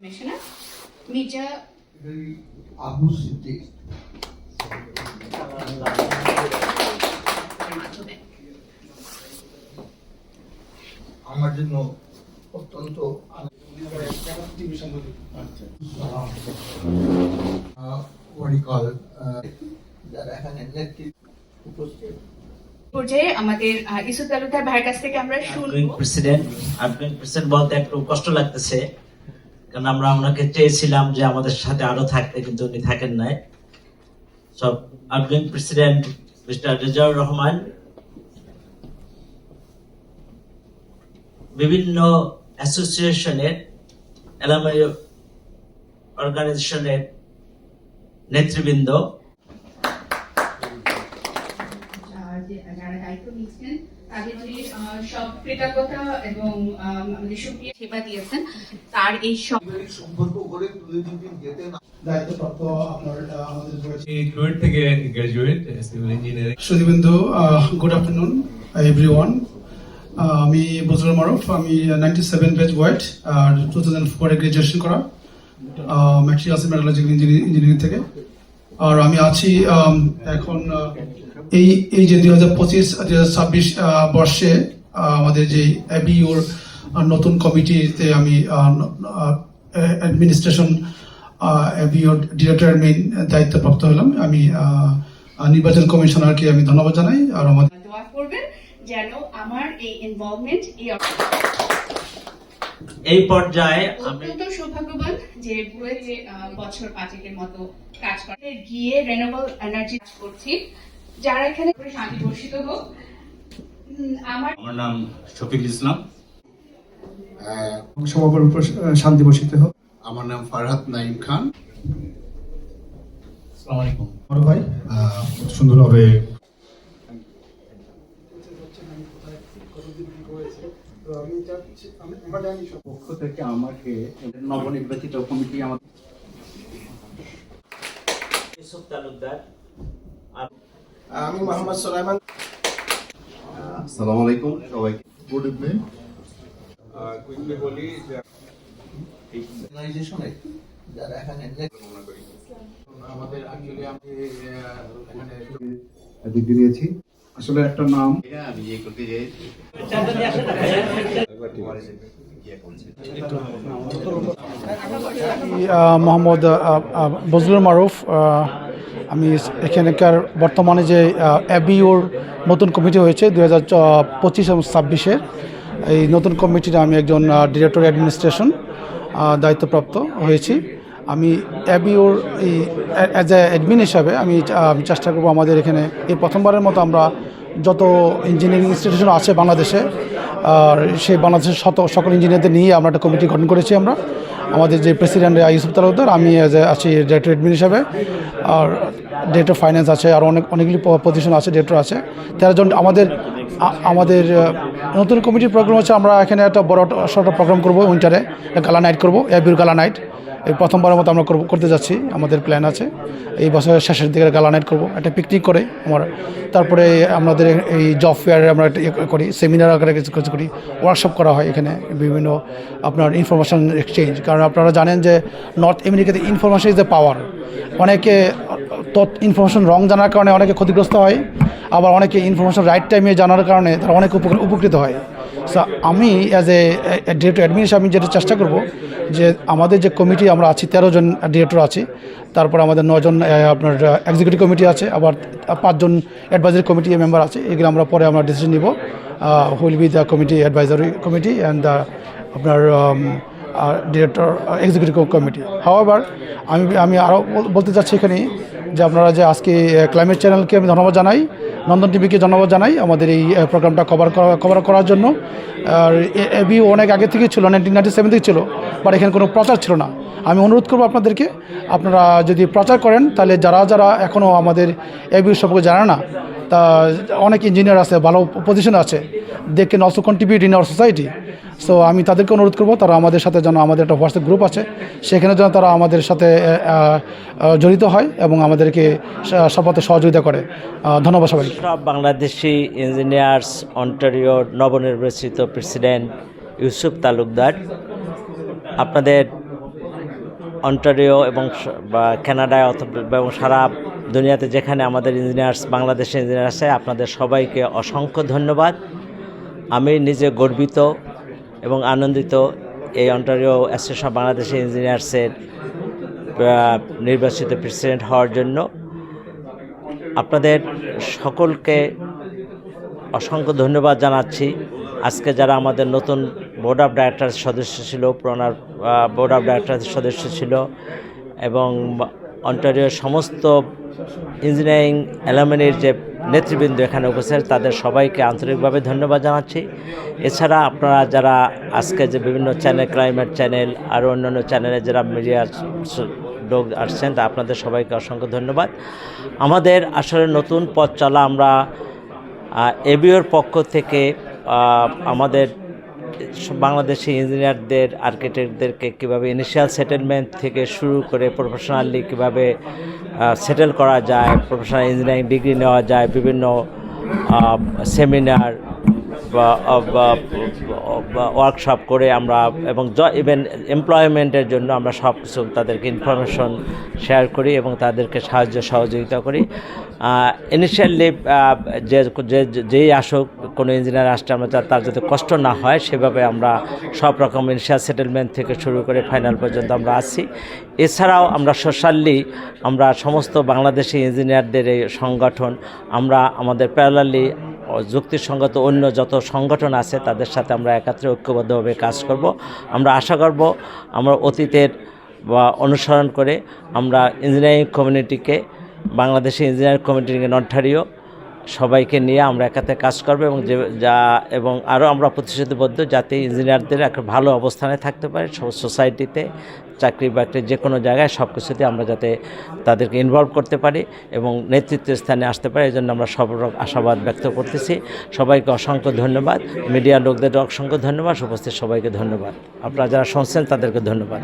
Commissioner, Major Abu Siddique আমার জন্য অত্যন্ত যারা এখানে উপস্থিত। পর্যায়ে আমাদের ইসু তালুকদার ভাইয়ের কাছ থেকে আমরা শুনব। প্রেসিডেন্ট প্রেসিডেন্ট বলতে একটু কষ্ট লাগতেছে। কারণ আমরা ওনাকে চেয়েছিলাম যে আমাদের সাথে আরও থাকতে, কিন্তু উনি থাকেন নাই। সব প্রেসিডেন্ট মিস্টার রেজাউর রহমান, বিভিন্ন অ্যাসোসিয়েশনের এলামাই অর্গানাইজেশনের নেতৃবৃন্দ। তাদের সব কৃতজ্ঞতা এবং আমাদের সুপ্রিয় সেবা দিয়েছেন তার এই সম্পর্ক গড়ে তুলে দিতে যেতে দায়িত্বপ্রাপ্ত আপনার আমাদের রয়েছে থেকে গ্রাজুয়েট সিভিল ইঞ্জিনিয়ারিং সুদীবিন্দু গুড আফটারনুন এভরিওয়ান আমি বজরুল মারুফ আমি নাইনটি সেভেন আর টু থাউজেন্ড ফোরে গ্রাজুয়েশন করা ম্যাট্রিক মেটালজিক্যাল ইঞ্জিনিয়ারিং থেকে। আর আমি আছি এখন এই এই যে দুই হাজার পঁচিশ দুই হাজার ছাব্বিশ বর্ষে আমাদের যে অ্যাবিওর নতুন কমিটিতে আমি অ্যাডমিনিস্ট্রেশন অ্যাবিওর ডিরেক্টর মেইন দায়িত্বপ্রাপ্ত হলাম। আমি নির্বাচন কমিশনারকে আমি ধন্যবাদ জানাই আর আমাদের দোয়া করবেন যেন আমার এই ইনভলভমেন্ট এই এই পর্যায়ে আমি অত্যন্ত সৌভাগ্যবান যে বুয়েটে আহ, বছর পাঁচেকের মতো কাজ করে গিয়ে রেনোভেবল এনার্জি করছি। যারা এখানে শান্তি বর্ষিত হোক আমার আমার নাম শফিকুল ইসলাম। সবার উপর শান্তি বসিতে হোক। আমার নাম ফারহাত নাইম খান। আসসালামু আলাইকুম। বড় ভাই সুন্দরভাবে পক্ষ থেকে আমাকে নবনির্বাচিত কমিটি ইউসুফ তালুকদার। আমি মোহাম্মদ সোলাইমান। আসসালামু আলাইকুম সবাইকে গুড ইভিনিং কুইকলি বলি যে যারা এখানে আমাদের অ্যাকচুয়ালি আমি এখানে নিয়েছি আসলে একটা নাম আমি ইয়ে করতে যাই মোহাম্মদ বজলুর মারুফ আমি এখানকার বর্তমানে যে অ্যাবিওর নতুন কমিটি হয়েছে দু হাজার পঁচিশ এবং ছাব্বিশের। এই নতুন কমিটির আমি একজন ডিরেক্টর অ্যাডমিনিস্ট্রেশন দায়িত্বপ্রাপ্ত হয়েছি। আমি অ্যাবিওর এই অ্যাজ এ অ্যাডমিন হিসাবে আমি আমি চেষ্টা করব আমাদের এখানে এই প্রথমবারের মতো আমরা যত ইঞ্জিনিয়ারিং ইনস্টিটিউশন আছে বাংলাদেশে সেই বাংলাদেশের শত, সকল ইঞ্জিনিয়ারদের নিয়ে আমরা একটা কমিটি গঠন করেছি আমরা। আমাদের যে প্রেসিডেন্ট ইউসুফ তালুকদার আমি আছি ডিরেক্টর এডমিন হিসাবে। আর ডিরেক্টর ফাইন্যান্স আছে, আর অনেক, অনেকগুলি পজিশন আছে ডিরেক্টর আছে। তেরো জন আমাদের আমাদের নতুন কমিটির প্রোগ্রাম হচ্ছে, আমরা এখানে একটা বড় একটা প্রোগ্রাম করব উইন্টারে গালা নাইট করব এবির গালা নাইট এই প্রথমবারের মতো আমরা করতে যাচ্ছি। আমাদের প্ল্যান আছে। এই বছরের শেষের দিকে গালা নাইট করব। একটা পিকনিক করে আমার তারপরে আমাদের এই জব ফেয়ারে আমরা ইয়ে করি সেমিনার আকারে কিছু কিছু করি। ওয়ার্কশপ করা হয় এখানে বিভিন্ন আপনার ইনফরমেশন এক্সচেঞ্জ কারণ আপনারা জানেন যে নর্থ আমেরিকাতে ইনফরমেশন ইজ এ পাওয়ার অনেকে তথ্য ইনফরমেশন রং জানার কারণে অনেকে ক্ষতিগ্রস্ত হয়। আবার অনেকে ইনফরমেশন রাইট টাইমে জানার কারণে তারা অনেক উপকৃত- হয়। সো আমি অ্যাজ এ ডিরেক্টর অ্যাডমিন হিসাবে আমি যেটা চেষ্টা করব যে আমাদের যে কমিটি আমরা আছি, তেরো জন ডিরেক্টর আছি, তারপর আমাদের নজন আপনার এক্সিকিউটিভ কমিটি আছে, আবার পাঁচজন অ্যাডভাইজারি কমিটি মেম্বার আছে, এগুলো আমরা পরে আমরা ডিসিশন নিব। Will be the committee advisory committee and the আপনার ডিরেক্টর এক্সিকিউটিভ কমিটি হাওয়াবার আমি আমি আরও বলতে চাচ্ছি এখানে যে আপনারা যে আজকে ক্লাইমেট চ্যানেলকে আমি ধন্যবাদ জানাই, নন্দন টিভিকে ধন্যবাদ জানাই আমাদের এই প্রোগ্রামটা কভার করা কভার করার জন্য। আর এবি অনেক আগে থেকে ছিল নাইনটিন নাইনটি সেভেন থেকে ছিল বাট এখানে কোনো প্রচার ছিল না। আমি অনুরোধ করব আপনাদেরকে, আপনারা যদি প্রচার করেন, তাহলে যারা যারা এখনও আমাদের এবি সম্পর্কে জানে না, তা অনেক ইঞ্জিনিয়ার আছে, ভালো পজিশন আছে। They can also contribute in our society so আমি তাদেরকে অনুরোধ করব, তারা আমাদের সাথে যেন আমাদের একটা হোয়াটসঅ্যাপ গ্রুপ আছে, সেখানে যেন তারা আমাদের সাথে জড়িত হয় এবং আমাদেরকে সবাতে সহযোগিতা করে। ধন্যবাদ সবাইকে। সব বাংলাদেশি ইঞ্জিনিয়ার্স অন্টারিও নবনির্বাচিত প্রেসিডেন্ট ইউসুফ তালুকদার, আপনাদের অন্টারিও এবং কানাডায় অথবা, এবং সারা দুনিয়াতে যেখানে আমাদের ইঞ্জিনিয়ার্স বাংলাদেশের ইঞ্জিনিয়ার আছে, আপনাদের সবাইকে অসংখ্য ধন্যবাদ। আমি নিজে গর্বিত এবং আনন্দিত এই অন্টারিও অ্যাসোসিয়েশন অফ বাংলাদেশের ইঞ্জিনিয়ার্সের নির্বাচিত প্রেসিডেন্ট হওয়ার জন্য। আপনাদের সকলকে অসংখ্য ধন্যবাদ জানাচ্ছি। আজকে যারা আমাদের নতুন বোর্ড অফ ডাইরেক্টর সদস্য ছিল, পুরোনো বোর্ড অফ ডাইরেক্টর সদস্য ছিল এবং অন্টারিওর সমস্ত ইঞ্জিনিয়ারিং অ্যালামিনির যে নেতৃবৃন্দ এখানে উপস্থিত, তাদের সবাইকে আন্তরিকভাবে ধন্যবাদ জানাচ্ছি। এছাড়া আপনারা যারা আজকে যে বিভিন্ন চ্যানেল ক্লাইমেট চ্যানেল আর অন্যান্য চ্যানেলে যারা মিডিয়া লোক আসছেন, তা আপনাদের সবাইকে অসংখ্য ধন্যবাদ। আমাদের আসলে নতুন পথ চলা আমরা এবিওর পক্ষ থেকে আমাদের বাংলাদেশি ইঞ্জিনিয়ারদের, আর্কিটেক্টদেরকে কীভাবে ইনিশিয়াল সেটেলমেন্ট থেকে শুরু করে প্রফেশনালি কীভাবে সেটেল করা যায় প্রফেশনাল ইঞ্জিনিয়ারিং ডিগ্রি নেওয়া যায়, বিভিন্ন সেমিনার ওয়ার্কশপ করে আমরা এবং ইভেন এমপ্লয়মেন্টের জন্য আমরা সব কিছু তাদেরকে ইনফরমেশন শেয়ার করি এবং তাদেরকে সাহায্য সহযোগিতা করি। ইনিশিয়ালি যে যেই আসুক, কোনো ইঞ্জিনিয়ার আসতে আমরা তার যাতে কষ্ট না হয়, সেভাবে আমরা সব রকম ইনিশিয়াল সেটেলমেন্ট থেকে শুরু করে ফাইনাল পর্যন্ত আমরা আসি এছাড়াও আমরা সোশ্যালি আমরা সমস্ত বাংলাদেশি ইঞ্জিনিয়ারদের এই সংগঠন, আমরা আমাদের প্যারালালি যুক্তিসঙ্গত অন্য যত সংগঠন আছে, তাদের সাথে আমরা একাত্রে ঐক্যবদ্ধভাবে কাজ করব। আমরা আশা করব, আমরা অতীতের বা অনুসরণ করে আমরা ইঞ্জিনিয়ারিং কমিউনিটিকে বাংলাদেশি ইঞ্জিনিয়ারিং কমিউনিটিকে নঠারিও সবাইকে নিয়ে আমরা একাতে কাজ করব এবং যে, যা, এবং আরও আমরা প্রতিশ্রুতিবদ্ধ যাতে ইঞ্জিনিয়ারদের একটা ভালো অবস্থানে থাকতে পারে সোসাইটিতে চাকরি বাকরি যে কোনো জায়গায় সব কিছুতে আমরা যাতে তাদেরকে ইনভলভ করতে পারি এবং নেতৃত্বের স্থানে আসতে পারি এই জন্য আমরা সব আশাবাদ ব্যক্ত করতেছি। সবাইকে অসংখ্য ধন্যবাদ। মিডিয়া লোকদের অসংখ্য ধন্যবাদ। উপস্থিত সবাইকে ধন্যবাদ। আপনারা যারা শুনছেন তাদেরকে ধন্যবাদ।